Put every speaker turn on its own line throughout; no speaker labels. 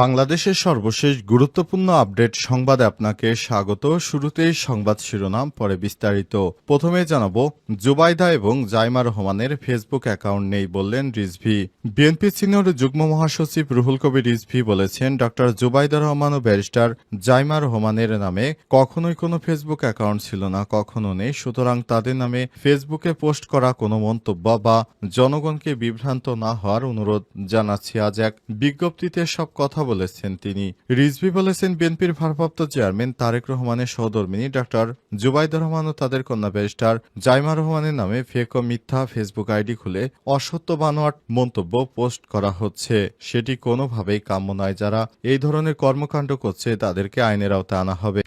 বাংলাদেশের সর্বশেষ গুরুত্বপূর্ণ আপডেট সংবাদে আপনাকে স্বাগত। শুরুতেই সংবাদ শিরোনাম, পরে বিস্তারিত। প্রথমে জানাব, জুবাইদা এবং জাইমা রহমানের ফেসবুক অ্যাকাউন্ট নেই বললেন রিজভি। বিএনপি সিনিয়র যুগ্ম মহাসচিব রুহুল কবির রিজভি বলেছেন, ডক্টর জুবাইদা রহমান ও ব্যারিস্টার জাইমা রহমানের নামে কখনোই কোনো ফেসবুক অ্যাকাউন্ট ছিল না, কখনো নেই। সুতরাং তাদের নামে ফেসবুকে পোস্ট করা কোনো মন্তব্য বা জনগণকে বিভ্রান্ত না হওয়ার অনুরোধ জানাচ্ছি। আজ এক বিজ্ঞপ্তিতে সব কথা বলেছেন তিনি। রিজভি বলেছেন, বিএনপির ভারপ্রাপ্ত চেয়ারম্যান তারেক রহমানের সহধর্মিনী ডাক্তার জুবাইদুর রহমান ও তাদের কন্যা ব্যারিস্টার জাইমা রহমানের নামে ফেক ও মিথ্যা ফেসবুক আইডি খুলে অসত্য বানোয়াট মন্তব্য পোস্ট করা হচ্ছে। সেটি কোনোভাবেই কাম্য নয় যারা এই ধরনের কর্মকাণ্ড করছে, তাদেরকে আইনের আওতায় আনা হবে।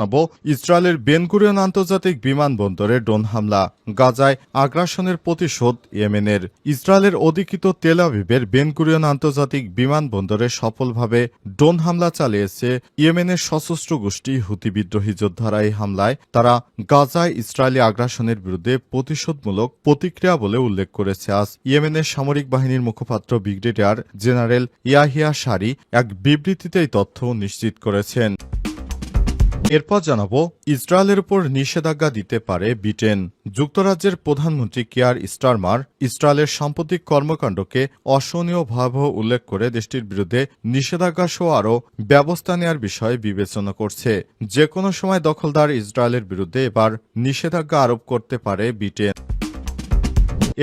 জানাব ইসরায়েলের বেনকুরিয়ন আন্তর্জাতিক বিমানবন্দরে ড্রোন হামলা, গাজায় আগ্রাসনের প্রতিশোধ ইয়েমেনের। ইসরায়েলের অধিকৃত তেল আবিবের বেনগুরিয়ন আন্তর্জাতিক বিমানবন্দরে সফলভাবে ড্রোন হামলা চালিয়েছে ইয়েমেনের সশস্ত্র গোষ্ঠী হুতি বিদ্রোহী যোদ্ধারা এই হামলায়। তারা গাজায় ইসরায়েলি আগ্রাসনের বিরুদ্ধে প্রতিশোধমূলক প্রতিক্রিয়া বলে উল্লেখ করেছে। আজ ইয়েমেনের সামরিক বাহিনীর মুখপাত্র ব্রিগেডিয়ার জেনারেল ইয়াহিয়া সারি এক বিবৃতিতে এই তথ্য নিশ্চিত করেছেন। এরপর জানাব, ইসরায়েলের উপর নিষেধাজ্ঞা দিতে পারে ব্রিটেন। যুক্তরাজ্যের প্রধানমন্ত্রী কেয়ার স্টারমার ইসরায়েলের সাম্প্রতিক কর্মকাণ্ডকে অসহনীয় ভয়াবহ উল্লেখ করে দেশটির বিরুদ্ধে নিষেধাজ্ঞা সহ আরও ব্যবস্থা নেওয়ার বিষয়ে বিবেচনা করছে। যে কোনো সময় দখলদার ইসরায়েলের বিরুদ্ধে এবার নিষেধাজ্ঞা আরোপ করতে পারে ব্রিটেন।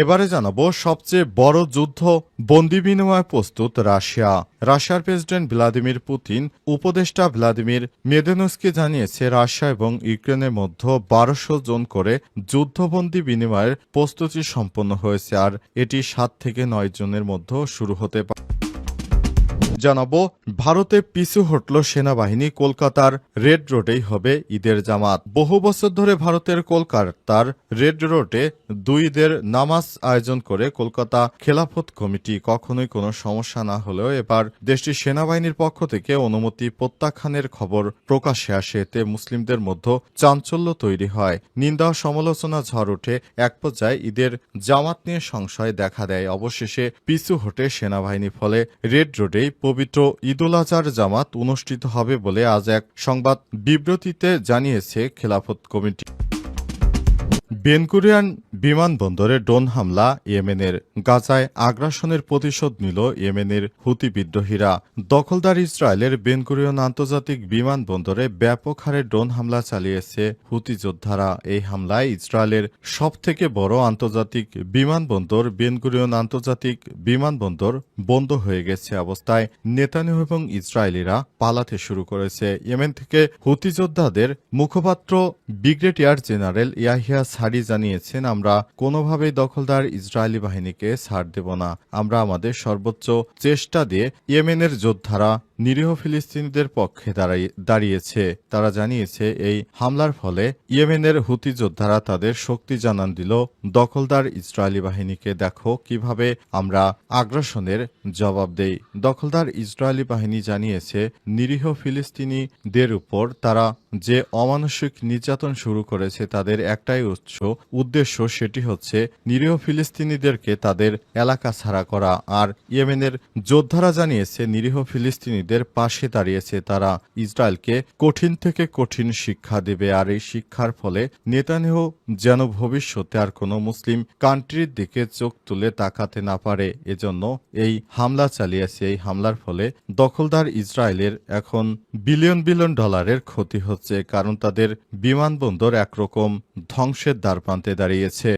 এবারে জানাব সবচেয়ে বড় যুদ্ধ বন্দি বিনিময় প্রস্তুত রাশিয়া। রাশিয়ার প্রেসিডেন্ট ভ্লাদিমির পুতিন, উপদেষ্টা ভ্লাদিমির মেদেনস্কি জানিয়েছে, রাশিয়া এবং ইউক্রেনের মধ্যে বারোশো জন করে যুদ্ধবন্দী বিনিময়ের প্রস্তুতি সম্পন্ন হয়েছে, আর এটি সাত থেকে নয় জনের মধ্যে শুরু হতে পারে জানাব, ভারতে পিছু হটল সেনাবাহিনী কলকাতার রেড রোডেই হবে ঈদের জামাত। বহু বছর ধরে ভারতের কলকাতার রেড রোডে দুই ঈদের নামাজ আয়োজন করে কলকাতা খেলাফত কমিটি কখনোই কোনো সমস্যা না হলেও এবার দেশটির সেনাবাহিনীর পক্ষ থেকে অনুমতি প্রত্যাখ্যানের খবর প্রকাশ্যে আসে। এতে মুসলিমদের মধ্যে চাঞ্চল্য তৈরি হয়। নিন্দা সমালোচনা ঝড় ওঠে। এক পর্যায়ে ঈদের জামাত নিয়ে সংশয় দেখা দেয়। অবশেষে পিছু হটে সেনাবাহিনী, ফলে রেড রোডেই পবিত্র ঈদুল আজহার জামাত অনুষ্ঠিত হবে বলে আজ এক সংবাদ বিবৃতিতে জানিয়েছে খেলাফত কমিটি। বেনকুরিয়ান বিমানবন্দরে ড্রোন হামলা, ইয়েমেনের গাজায় আগ্রাসনের প্রতিশোধ নিল ইয়েমেনের হুতি বিদ্রোহীরা। দখলদার ইসরায়েলের বেনকুরিয়ন আন্তর্জাতিক বিমানবন্দরে ব্যাপক হারে ড্রোন হামলা চালিয়েছে হুতি যোদ্ধারা। এই হামলায় ইসরায়েলের সবথেকে বড় আন্তর্জাতিক বিমানবন্দর বেনগুরিয়ন আন্তর্জাতিক বিমানবন্দর বন্ধ হয়ে গেছে অবস্থায়। নেতানিয়াহু এবং ইসরায়েলিরা পালাতে শুরু করেছে। ইয়েমেন থেকে হুতি যোদ্ধাদের মুখপাত্র ব্রিগেডিয়ার জেনারেল ইয়াহিয়া সারি জানিয়েছেন, আমরা কোনোভাবেই দখলদার ইসরায়েলি বাহিনীকে ছাড় দেব না। আমরা আমাদের সর্বোচ্চ চেষ্টা দিয়ে ইয়েমেনের যোদ্ধারা নিরীহ ফিলিস্তিনিদের পক্ষে দাঁড়িয়েছে। তারা জানিয়েছে, এই হামলার ফলে ইয়েমেনের হুতি যোদ্ধারা তাদের শক্তি জানান দিল, দখলদার ইসরায়েলি বাহিনীকে দেখো কীভাবে আমরা আগ্রাসনের জবাব দেই। দখলদার ইসরায়েলি বাহিনী জানিয়েছে, নিরীহ ফিলিস্তিনিদের উপর তারা যে অমানসিক নির্যাতন শুরু করেছে তাদের একটাই উৎস, উদ্দেশ্য সেটি হচ্ছে নিরীহ ফিলিস্তিনিদেরকে তাদের এলাকা ছাড়া করা। আর ইয়েমেনের যোদ্ধারা জানিয়েছে, নিরীহ ফিলিস্তিনিদের পাশে দাঁড়িয়েছে তারা। ইসরায়েলকে কঠিন থেকে কঠিন শিক্ষা দেবে আর এই শিক্ষার ফলে নেতানেহ যেন ভবিষ্যতে আর কোনো মুসলিম কান্ট্রির দিকে চোখ তুলে তাকাতে না পারে। এজন্য এই হামলা চালিয়েছে। এই হামলার ফলে দখলদার ইসরায়েলের এখন বিলিয়ন বিলিয়ন ডলারের ক্ষতি হচ্ছে, কারণ তাদের বিমানবন্দর একরকম ধ্বংসের দ্বারপ্রান্তে দাঁড়িয়েছে।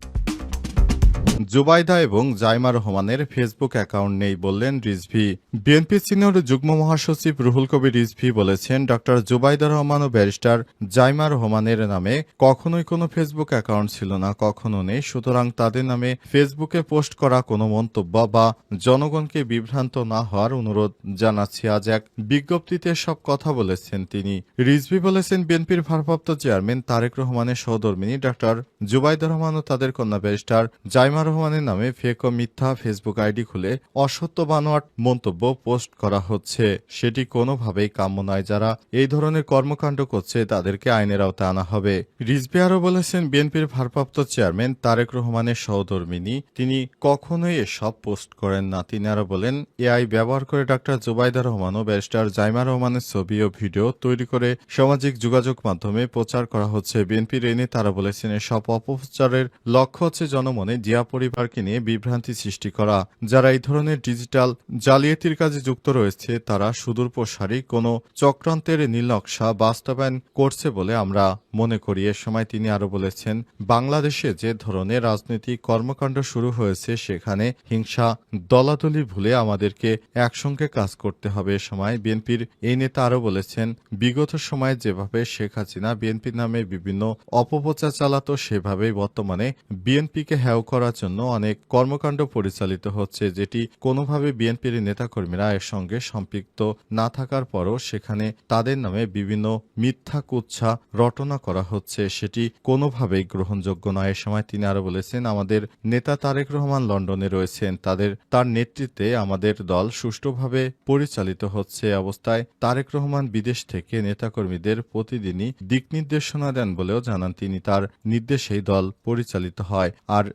জুবাইদা এবং জাইমা রহমানের ফেসবুক অ্যাকাউন্ট নেই বললেন রিজভি। বিএনপি সিনিয়র যুগ্ম মহাসচিব রুহুল কবির রিজভি বলেছেন ডক্টর জুবাইদা রহমান ও ব্যারিস্টার জাইমা রহমানের নামে কখনোই কোনো ফেসবুক অ্যাকাউন্ট ছিল না, কখনো নেই। সুতরাং তাদের নামে ফেসবুকে পোস্ট করা কোনো মন্তব্য বা জনগণকে বিভ্রান্ত না হওয়ার অনুরোধ জানাচ্ছি। আজ এক বিজ্ঞপ্তিতে সব কথা বলেছেন তিনি। রিজভি বলেছেন, বিএনপির ভারপ্রাপ্ত চেয়ারম্যান তারেক রহমানের সহধর্মিনী ডক্টর জুবাইদা রহমান ও তাদের কন্যা ব্যারিস্টার জাইমা রহমানের নামে ফেক ও মিথ্যা ফেসবুক আইডি খুলে অসত্য বানোয়াট মন্তব্য পোস্ট করা হচ্ছে। সেটি কোনোভাবেই কাম্য নয়। যারা এই ধরনের কর্মকাণ্ড করছে, তাদেরকে আইনের আওতায় আনা হবে। রিজভি আরও বলেছেন, বিএনপির ভারপ্রাপ্ত চেয়ারম্যান তারেক রহমানের সহধর্মিনী, তিনি কখনোই এসব পোস্ট করেন না। তিনি আরও বলেন, এআই ব্যবহার করে ডাক্তার জুবাইদা রহমান ও ব্যারিস্টার জাইমা রহমানের ছবি ও ভিডিও তৈরি করে সামাজিক যোগাযোগ মাধ্যমে প্রচার করা হচ্ছে। বিএনপির এনে তারা বলেছেন, এসব অপপ্রচারের লক্ষ্য হচ্ছে জনমনে জিয়া পরিবারকে নিয়ে বিভ্রান্তি সৃষ্টি করা, যারা এই ধরনের ডিজিটাল জালিয়াতির কাজে যুক্ত রয়েছে, তারা সুদূর প্রসারী কোনো চক্রান্তের নীল নকশা বাস্তবায়ন করছে বলে আমরা মনে করি। এ সময় তিনি আরও বলেছেন, বাংলাদেশে যে ধরনের রাজনৈতিক কর্মকাণ্ড শুরু হয়েছে, সেখানে হিংসা, দলাদলি ভুলে আমাদেরকে একসঙ্গে কাজ করতে হবে। এ সময় বিএনপির এই নেতা আরও বলেছেন, বিগত সময়ে যেভাবে শেখ হাসিনা বিএনপির নামে বিভিন্ন অপপ্রচার চালাতো, সেভাবেই বর্তমানে বিএনপিকে হ্যাও করার জন্য অনেক কর্মকাণ্ড পরিচালিত হচ্ছে, যেটি কোনোভাবে বিএনপির নেতাকর্মীরা এর সঙ্গে সম্পৃক্ত না থাকার পরও সেখানে তাদের নামে বিভিন্ন মিথ্যা কুচ্ছা রটনা করা হচ্ছে। সেটি কোনোভাবেই গ্রহণযোগ্য নয়। এ সময় তিনি আরও বলেছেন, আমাদের নেতা তারেক রহমান লন্ডনে রয়েছেন। তাদের, তার নেতৃত্বে আমাদের দল সুষ্ঠুভাবে পরিচালিত হচ্ছে। অবস্থায় তারেক রহমান বিদেশ থেকে নেতাকর্মীদের প্রতিদিনই দিক নির্দেশনা দেন বলেও জানান তিনি। তার নির্দেশেই দল পরিচালিত হয়। আর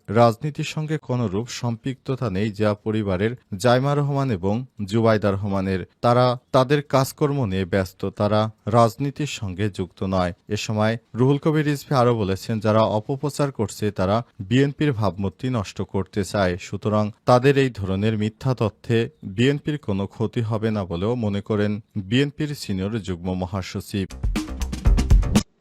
রাজনীতির সঙ্গে কোনরূপ সম্পৃক্ততা নেই যা পরিবারের জাইমা রহমান এবং জুবাইদা রহমানের। তারা তাদের কাজকর্ম নিয়ে ব্যস্ত, তারা রাজনীতির সঙ্গে যুক্ত নয়। এ সময় রুহুল কবির রিজভি আরও বলেছেন, যারা অপপ্রচার করছে, তারা বিএনপির ভাবমূর্তি নষ্ট করতে চায়। সুতরাং তাদের এই ধরনের মিথ্যা তথ্যে বিএনপির কোনো ক্ষতি হবে না বলেও মনে করেন বিএনপির সিনিয়র যুগ্ম মহাসচিব।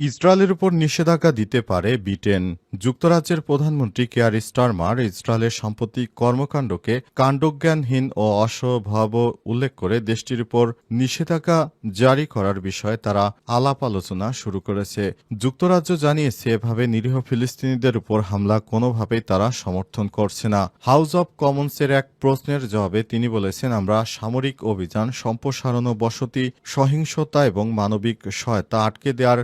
ইসরায়েলের উপর নিষেধাজ্ঞা দিতে পারে ব্রিটেন। যুক্তরাজ্যের প্রধানমন্ত্রী কেয়ার স্টারমার ইসরায়েলের সাম্প্রতিক কর্মকাণ্ডকে কাণ্ডজ্ঞানহীন ও অস্বভাব উল্লেখ করে দেশটির উপর নিষেধাজ্ঞা জারি করার বিষয়ে তারা আলাপ আলোচনা শুরু করেছে। যুক্তরাজ্য জানিয়েছে, এভাবে নিরীহ ফিলিস্তিনিদের উপর হামলা কোনোভাবেই তারা সমর্থন করছে না। হাউস অব কমন্সের এক প্রশ্নের জবাবে তিনি বলেছেন, আমরা সামরিক অভিযান সম্প্রসারণ ও বসতি, সহিংসতা এবং মানবিক সহায়তা আটকে দেওয়ার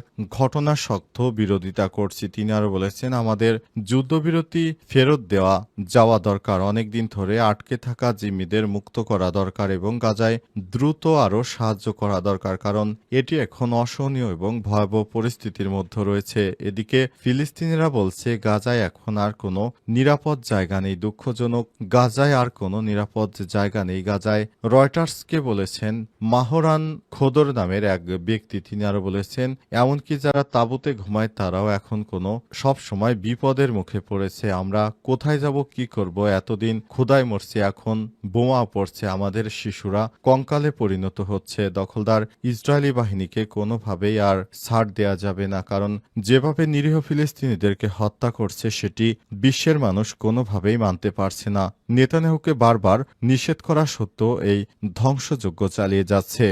ঘটনা শক্ত বিরোধিতা করছি, তিনি আরও বলেছেন, আমাদের যুদ্ধবিরতি ফেরত দেওয়া, যাওয়া দরকার। অনেকদিন ধরে আটকে থাকা জিম্মিদের মুক্ত করা দরকার এবং গাজায় দ্রুত আরও সাহায্য করা দরকার, কারণ এটি এখন অসহনীয় এবং ভয়াবহ পরিস্থিতির মধ্যে রয়েছে। এদিকে ফিলিস্তিনিরা বলছে, গাজায় এখন আর কোনো নিরাপদ জায়গা নেই। দুঃখজনক, গাজায় আর কোনো নিরাপদ জায়গা নেই। গাজায় রয়টার্সকে বলেছেন, মাহরান খোদর নামের এক ব্যক্তি, তিনি আরও বলেছেন, এমনকি যারা তাঁবুতে ঘুমায়, তারাও এখন কোনো সব সময় বিপদের মুখে পড়েছে। আমরা কোথায় যাব, কি করব? এতদিন ক্ষুদায় মরছি, এখন বোমা পড়ছে। আমাদের শিশুরা কঙ্কালে পরিণত হচ্ছে। দখলদার ইসরায়েলি বাহিনীকে কোনোভাবেই আর ছাড় দেয়া যাবে না, কারণ যেভাবে নিরীহ ফিলিস্তিনিদেরকে হত্যা করছে, সেটি বিশ্বের মানুষ কোনোভাবেই মানতে পারছে না। নেতানেহুকে বারবার নিষেধ করা সত্ত্বেও এই ধ্বংসযজ্ঞ চালিয়ে যাচ্ছে।